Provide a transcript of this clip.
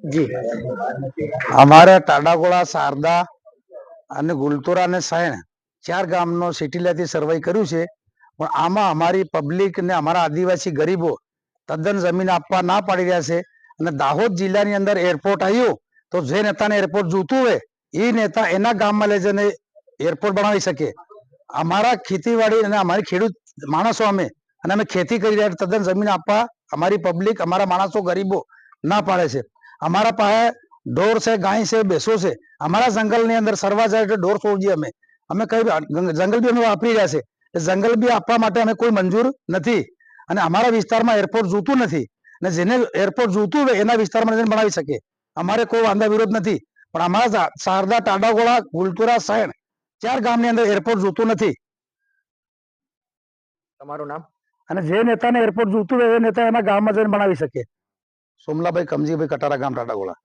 જી. અમારે ટાડાગોળા શારદા અને ગુલતોરા અને સાયણ ચાર ગામનો સિટીલાથી સર્વે કર્યું છે. પણ આમાં અમારી પબ્લિક ને અમારા આદિવાસી ગરીબો તદ્દન જમીન આપવા ના પાડી રહ્યા છે. અને દાહોદ જિલ્લાની અંદર એરપોર્ટ આવ્યું તો જે નેતાને એરપોર્ટ જોતું હોય એ નેતા એના ગામમાં લઈ જઈને એરપોર્ટ બનાવી શકે. અમારા ખેતીવાડી અને અમારી ખેડૂત માણસો અમે અને અમે ખેતી કરી રહ્યા તદ્દન જમીન આપવા અમારી પબ્લિક અમારા માણસો ગરીબો ના પાડે છે. અમારા પાસે ઢોર છે ગાય છે ભેંસો છે. અમારા જંગલની અંદર સરવા જાય એટલે ઢોર છોડીએ અમે. અમે કઈ જંગલ બી અમે વાપરી રહ્યા છે. જંગલ બી આપવા માટે અમે કોઈ મંજૂર નથી. અને અમારા વિસ્તારમાં એરપોર્ટ જોતું નથી. અને જેને એરપોર્ટ જોતું હોય એના વિસ્તારમાં જઈને બનાવી શકે. અમારે કોઈ વાંધા વિરોધ નથી. પણ અમારા શારદા ટાડાગોળા ગુલતુરા સાયણ ચાર ગામની અંદર એરપોર્ટ જોતું નથી. તમારું નામ? અને જે નેતાને એરપોર્ટ જોતું હોય એ નેતા એના ગામમાં જઈને બનાવી શકે. સોમલાભાઈ કમજીભાઈ કટારા ગામ ટાટાગોળા.